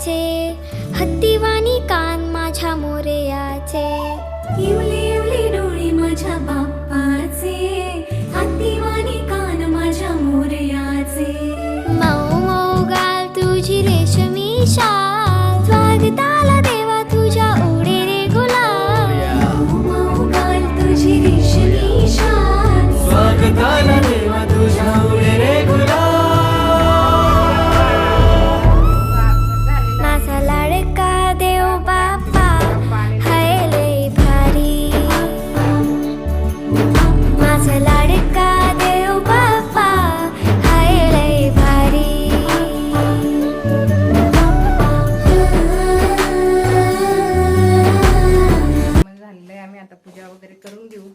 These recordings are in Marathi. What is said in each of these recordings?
याचे. हत्तीवाणी कान माझ्या मोरयाचे इवली इवली डोळे माझ्या बाप्पाचे. हत्तीवाणी कान माझ्या मोरे याचे. मऊ गाल तुझी रेशमी शा स्वागताला देवा तुझ्या ओढे मऊ गाल तुझी रेशमी शाल. आम्ही आता पूजा वगैरे करून घेऊ.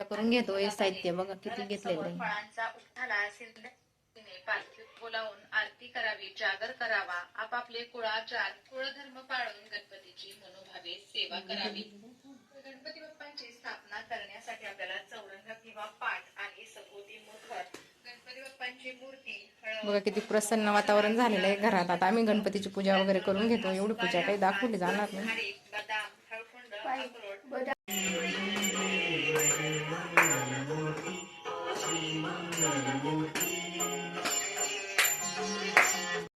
करून घेतो हे साहित्य बघा किती घेतलेलं आहे बोलावून आरती करावी जागर करावा आपापले कुळाचार कुळधर्म पाळून गणपतीची मनोभावे सेवा करावी. बघा किती प्रसन्न वातावरण झालेलं आहे घरात आता आम्ही गणपतीची पूजा वगैरे करून घेतो एवढी पूजा काही दाखवली जाणार नाही